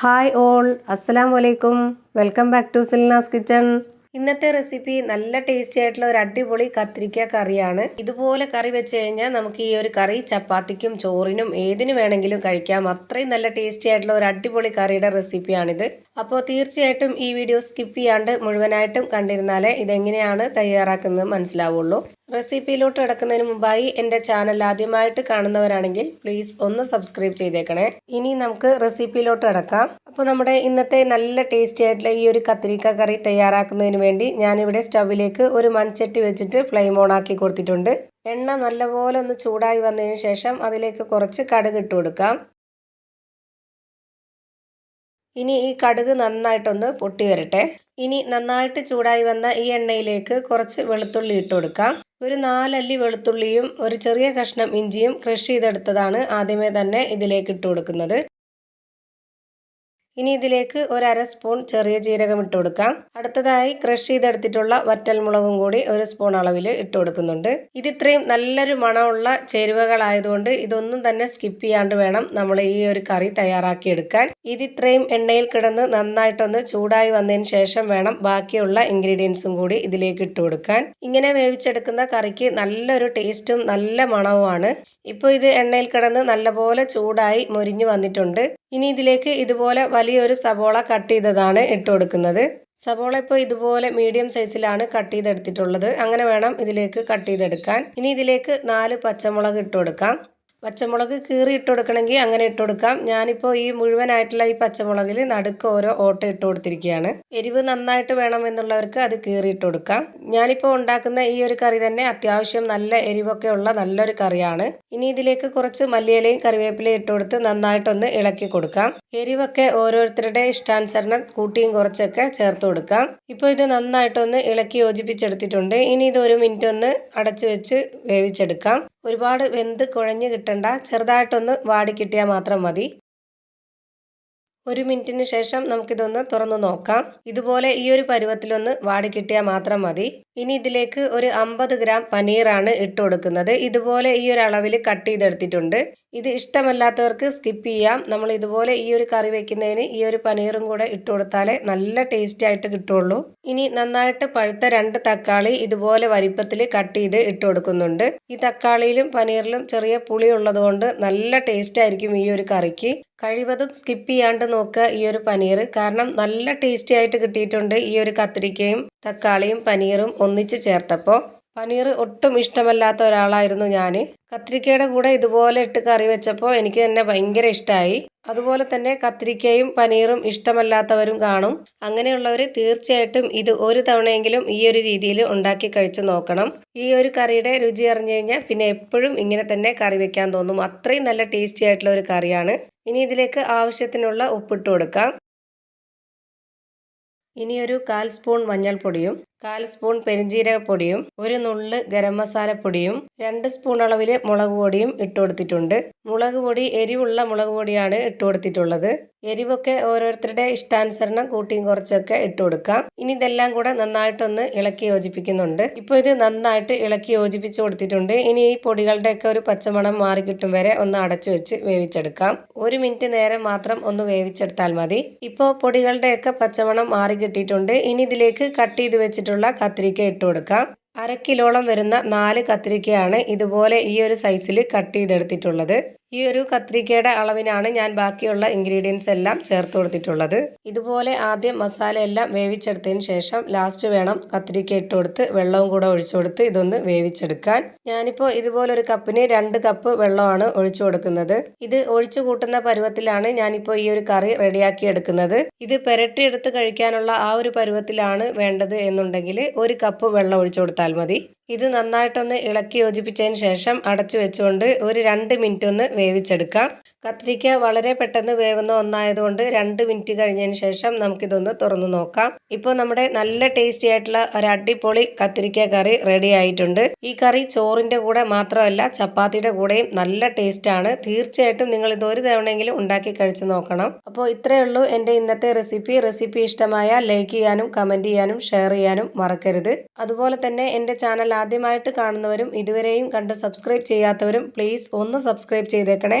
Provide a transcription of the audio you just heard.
Hi all അസ്സലാം വലൈക്കും welcome back to Silnas kitchen. ഇന്നത്തെ റെസിപ്പി നല്ല ടേസ്റ്റി ആയിട്ടുള്ള ഒരു അടിപൊളി കത്തിരിക്ക കറിയാണ്. ഇതുപോലെ കറി വെച്ച് കഴിഞ്ഞാൽ നമുക്ക് ഈ ഒരു കറി ചപ്പാത്തിക്കും ചോറിനും ഏതിനു വേണമെങ്കിലും കഴിക്കാം. അത്രയും നല്ല ടേസ്റ്റി ആയിട്ടുള്ള ഒരു അടിപൊളി കറിയുടെ റെസിപ്പിയാണിത്. അപ്പോൾ തീർച്ചയായിട്ടും ഈ വീഡിയോ സ്കിപ്പ് ചെയ്യാണ്ട് മുഴുവനായിട്ടും കണ്ടിരുന്നാലേ ഇതെങ്ങനെയാണ് തയ്യാറാക്കുന്നത് മനസ്സിലാവുള്ളൂ. റെസിപ്പിയിലോട്ട് കിടക്കുന്നതിന് മുമ്പായി എന്റെ ചാനൽ ആദ്യമായിട്ട് കാണുന്നവരാണെങ്കിൽ പ്ലീസ് ഒന്ന് സബ്സ്ക്രൈബ് ചെയ്തേക്കണേ. ഇനി നമുക്ക് റെസിപ്പിയിലോട്ട് കിടക്കാം. അപ്പോൾ നമ്മുടെ ഇന്നത്തെ നല്ല ടേസ്റ്റി ആയിട്ടുള്ള ഈ ഒരു കത്തിരിക്ക കറി തയ്യാറാക്കുന്നതിന് വേണ്ടി ഞാനിവിടെ സ്റ്റവിലേക്ക് ഒരു മൺചട്ടി വെച്ചിട്ട് ഫ്ലെയിം ഓൺ ആക്കി കൊടുത്തിട്ടുണ്ട്. എണ്ണ നല്ലപോലെ ഒന്ന് ചൂടായി വന്നതിന് ശേഷം അതിലേക്ക് കുറച്ച് കടുക് ഇട്ട് കൊടുക്കാം. ഇനി ഈ കടുക് നന്നായിട്ടൊന്ന് പൊട്ടി വരട്ടെ ഇനി നന്നായിട്ട് ചൂടായി വന്ന ഈ എണ്ണയിലേക്ക് കുറച്ച് വെളുത്തുള്ളി ഇട്ട് കൊടുക്കാം. ഒരു നാലല്ലി വെളുത്തുള്ളിയും ഒരു ചെറിയ കഷ്ണം ഇഞ്ചിയും ക്രഷ് ചെയ്തെടുത്തതാണ് ആദ്യമേ തന്നെ ഇതിലേക്ക് ഇട്ട് കൊടുക്കുന്നത് ഇനി ഇതിലേക്ക് ഒരു അര സ്പൂൺ ചെറിയ ജീരകം ഇട്ട് കൊടുക്കാം. അടുത്തതായി ക്രഷ് ചെയ്തെടുത്തിട്ടുള്ള വറ്റൽമുളകും കൂടി ഒരു സ്പൂൺ അളവിൽ ഇട്ട് കൊടുക്കുന്നുണ്ട്. ഇത് ഇത്രയും നല്ലൊരു മണമുള്ള ചേരുവകളായതുകൊണ്ട് ഇതൊന്നും തന്നെ സ്കിപ്പ് ചെയ്യാണ്ട് വേണം നമ്മൾ ഈ ഒരു കറി തയ്യാറാക്കിയെടുക്കാൻ ഇത് ഇത്രയും എണ്ണയിൽ കിടന്ന് നന്നായിട്ടൊന്ന് ചൂടായി വന്നതിന് ശേഷം വേണം ബാക്കിയുള്ള ഇൻഗ്രീഡിയൻസും കൂടി ഇതിലേക്ക് ഇട്ട് കൊടുക്കാൻ. ഇങ്ങനെ വേവിച്ചെടുക്കുന്ന കറിക്ക് നല്ലൊരു ടേസ്റ്റും നല്ല മണവുമാണ്. ഇപ്പോൾ ഇത് എണ്ണയിൽ കിടന്ന് നല്ലപോലെ ചൂടായി മൊരിഞ്ഞു വന്നിട്ടുണ്ട്. ഇനി ഇതിലേക്ക് ഇതുപോലെ വലിയൊരു സബോള കട്ട് ചെയ്തതാണ് ഇട്ട് കൊടുക്കുന്നത്. സബോള ഇപ്പോൾ ഇതുപോലെ മീഡിയം സൈസിലാണ് കട്ട് ചെയ്തെടുത്തിട്ടുള്ളത്. അങ്ങനെ വേണം ഇതിലേക്ക് കട്ട് ചെയ്തെടുക്കാൻ. ഇനി ഇതിലേക്ക് നാല് പച്ചമുളക് ഇട്ട് കൊടുക്കാം. പച്ചമുളക് കീറി ഇട്ട് കൊടുക്കണമെങ്കിൽ അങ്ങനെ ഇട്ട് കൊടുക്കാം ഞാനിപ്പോൾ ഈ മുഴുവനായിട്ടുള്ള ഈ പച്ചമുളകിൽ നടുക്ക് ഓരോ ഓട്ട ഇട്ട് കൊടുത്തിരിക്കുകയാണ്. എരിവ് നന്നായിട്ട് വേണം എന്നുള്ളവർക്ക് അത് കീറി ഇട്ട് കൊടുക്കാം. ഞാനിപ്പോൾ ഉണ്ടാക്കുന്ന ഈ ഒരു കറി തന്നെ അത്യാവശ്യം നല്ല എരിവൊക്കെ ഉള്ള നല്ലൊരു കറിയാണ്. ഇനി ഇതിലേക്ക് കുറച്ച് മല്ലിയിലയും കറിവേപ്പിലയും ഇട്ട് കൊടുത്ത് നന്നായിട്ടൊന്ന് ഇളക്കി കൊടുക്കാം. എരിവൊക്കെ ഓരോരുത്തരുടെ ഇഷ്ടാനുസരണം കൂട്ടിയും കുറച്ചൊക്കെ ചേർത്ത് കൊടുക്കാം. ഇപ്പോൾ ഇത് നന്നായിട്ടൊന്ന് ഇളക്കി യോജിപ്പിച്ചെടുത്തിട്ടുണ്ട്. ഇനി ഇത് ഒരു മിനിറ്റ് ഒന്ന് അടച്ചു വെച്ച് വേവിച്ചെടുക്കാം. ഒരുപാട് വെന്ത് കുഴഞ്ഞ് കിട്ടണ്ട. ചെറുതായിട്ടൊന്ന് വാടി കിട്ടിയാൽ മാത്രം മതി. ഒരു മിനിറ്റിന് ശേഷം നമുക്കിതൊന്ന് തുറന്നു നോക്കാം. ഇതുപോലെ ഈ ഒരു പരുവത്തിലൊന്ന് വാടി കിട്ടിയാൽ മാത്രം മതി. ഇനി ഇതിലേക്ക് ഒരു അമ്പത് ഗ്രാം പനീറാണ് ഇട്ട് കൊടുക്കുന്നത്. ഇതുപോലെ ഈ ഒരു അളവിൽ കട്ട് ചെയ്തെടുത്തിട്ടുണ്ട്. ഇത് ഇഷ്ടമല്ലാത്തവർക്ക് സ്കിപ്പ് ചെയ്യാം. നമ്മൾ ഇതുപോലെ ഈ ഒരു കറി വെക്കുന്നതിന് ഈ ഒരു പനീറും കൂടെ ഇട്ട് കൊടുത്താലേ നല്ല ടേസ്റ്റി ആയിട്ട് കിട്ടുള്ളൂ. ഇനി നന്നായിട്ട് പഴുത്ത രണ്ട് തക്കാളി ഇതുപോലെ വലിപ്പത്തിൽ കട്ട് ചെയ്ത് ഇട്ട് കൊടുക്കുന്നുണ്ട്. ഈ തക്കാളിയിലും പനീറിലും ചെറിയ പുളി ഉള്ളതുകൊണ്ട് നല്ല ടേസ്റ്റ് ആയിരിക്കും ഈ ഒരു കറിക്ക്. കഴിവതും സ്കിപ്പ് ചെയ്യാണ്ട് നോക്കുക ഈ ഒരു പനീർ. കാരണം നല്ല ടേസ്റ്റി ആയിട്ട് കിട്ടിയിട്ടുണ്ട് ഈ ഒരു കത്തിരിക്കയും തക്കാളിയും പനീറും ഒന്നിച്ച് ചേർത്തപ്പോൾ. പനീർ ഒട്ടും ഇഷ്ടമല്ലാത്ത ഒരാളായിരുന്നു ഞാൻ കത്തിരിക്കയുടെ കൂടെ ഇതുപോലെ ഇട്ട് കറി വെച്ചപ്പോൾ എനിക്ക് തന്നെ ഭയങ്കര ഇഷ്ടമായി അതുപോലെ തന്നെ കത്തിരിക്കയും പനീറും ഇഷ്ടമല്ലാത്തവരും കാണും. അങ്ങനെയുള്ളവർ തീർച്ചയായിട്ടും ഇത് ഒരു തവണയെങ്കിലും ഈ ഒരു രീതിയിൽ ഉണ്ടാക്കി കഴിച്ചു നോക്കണം. ഈ ഒരു കറിയുടെ രുചി അറിഞ്ഞു കഴിഞ്ഞാൽ പിന്നെ എപ്പോഴും ഇങ്ങനെ തന്നെ കറി വെക്കാൻ തോന്നും. അത്രയും നല്ല ടേസ്റ്റി ആയിട്ടുള്ള ഒരു കറിയാണ്. ഇനി ഇതിലേക്ക് ആവശ്യത്തിനുള്ള ഉപ്പിട്ട് കൊടുക്കാം. ഇനിയൊരു കാൽ സ്പൂൺ മഞ്ഞൾപ്പൊടിയും കാൽ സ്പൂൺ പെരിഞ്ജീരകപ്പൊടിയും ഒരു നുള്ള് ഗരം മസാലപ്പൊടിയും രണ്ട് സ്പൂൺ അളവിൽ മുളക് പൊടിയും ഇട്ട് കൊടുത്തിട്ടുണ്ട്. മുളക് പൊടി എരിവുള്ള മുളക് പൊടിയാണ് ഇട്ട് കൊടുത്തിട്ടുള്ളത്. എരിവൊക്കെ ഓരോരുത്തരുടെ ഇഷ്ടാനുസരണം കൂട്ടിയും കുറച്ചൊക്കെ ഇട്ട് കൊടുക്കാം. ഇനി ഇതെല്ലാം കൂടെ നന്നായിട്ടൊന്ന് ഇളക്കി യോജിപ്പിക്കുന്നുണ്ട്. ഇപ്പോൾ ഇത് നന്നായിട്ട് ഇളക്കി യോജിപ്പിച്ച് കൊടുത്തിട്ടുണ്ട്. ഇനി ഈ പൊടികളുടെയൊക്കെ ഒരു പച്ചമണം മാറി കിട്ടും വരെ ഒന്ന് അടച്ചു വെച്ച് വേവിച്ചെടുക്കാം. ഒരു മിനിറ്റ് നേരം മാത്രം ഒന്ന് വേവിച്ചെടുത്താൽ മതി. ഇപ്പോൾ പൊടികളുടെയൊക്കെ പച്ചമണം മാറി കിട്ടിയിട്ടുണ്ട്. ഇനി ഇതിലേക്ക് കട്ട് ചെയ്ത് വെച്ചിട്ടുള്ള കത്തിരിക്ക ഇട്ട് കൊടുക്കാം. അര കിലോളം വരുന്ന നാല് കത്തിരിക്കയാണ് ഇതുപോലെ ഈ ഒരു സൈസിൽ കട്ട് ചെയ്തെടുത്തിട്ടുള്ളത്. ഈ ഒരു കത്തിരിക്കയുടെ അളവിനാണ് ഞാൻ ബാക്കിയുള്ള ഇൻഗ്രീഡിയൻസ് എല്ലാം ചേർത്ത് കൊടുത്തിട്ടുള്ളത്. ഇതുപോലെ ആദ്യം മസാല എല്ലാം വേവിച്ചെടുത്തതിന് ശേഷം ലാസ്റ്റ് വേണം കത്തിരിക്ക ഇട്ട് കൊടുത്ത് വെള്ളവും കൂടെ ഒഴിച്ചു കൊടുത്ത് ഇതൊന്ന് വേവിച്ചെടുക്കാൻ. ഞാനിപ്പോൾ ഇതുപോലൊരു കപ്പിന് രണ്ട് കപ്പ് വെള്ളമാണ് ഒഴിച്ചു കൊടുക്കുന്നത്. ഇത് ഒഴിച്ചു കൂട്ടുന്ന പരുവത്തിലാണ് ഞാനിപ്പോൾ ഈ ഒരു കറി റെഡിയാക്കി എടുക്കുന്നത്. ഇത് പുരട്ടിയെടുത്ത് കഴിക്കാനുള്ള ആ ഒരു പരുവത്തിലാണ് വേണ്ടത് എന്നുണ്ടെങ്കിൽ ഒരു കപ്പ് വെള്ളം ഒഴിച്ചു കൊടുത്താൽ മതി. ഇത് നന്നായിട്ടൊന്ന് ഇളക്കി യോജിപ്പിച്ചതിന് ശേഷം അടച്ചു വെച്ചുകൊണ്ട് ഒരു രണ്ട് മിനിറ്റ് ഒന്ന് വേവിച്ചെടുക്കാം. കത്തിരിക്ക വളരെ പെട്ടെന്ന് വേവുന്ന ഒന്നായതുകൊണ്ട് രണ്ട് മിനിറ്റ് കഴിഞ്ഞതിന് ശേഷം നമുക്കിതൊന്ന് തുറന്നു നോക്കാം. ഇപ്പോൾ നമ്മുടെ നല്ല ടേസ്റ്റി ആയിട്ടുള്ള ഒരു അടിപൊളി കത്തിരിക്ക കറി റെഡി ആയിട്ടുണ്ട്. ഈ കറി ചോറിന്റെ കൂടെ മാത്രമല്ല ചപ്പാത്തിയുടെ കൂടെയും നല്ല ടേസ്റ്റ് ആണ്. തീർച്ചയായിട്ടും നിങ്ങൾ ഇത് ഒരു തവണയെങ്കിലും ഉണ്ടാക്കി കഴിച്ചു നോക്കണം. അപ്പോൾ ഇത്രയേ ഉള്ളൂ എന്റെ ഇന്നത്തെ റെസിപ്പി റെസിപ്പി ഇഷ്ടമായ ലൈക്ക് ചെയ്യാനും കമന്റ് ചെയ്യാനും ഷെയർ ചെയ്യാനും മറക്കരുത്. അതുപോലെ തന്നെ എന്റെ ചാനൽ ആദ്യമായിട്ട് കാണുന്നവരും ഇതുവരെയും കണ്ട് സബ്സ്ക്രൈബ് ചെയ്യാത്തവരും പ്ലീസ് ഒന്ന് സബ്സ്ക്രൈബ് ചെയ്തേക്കണേ.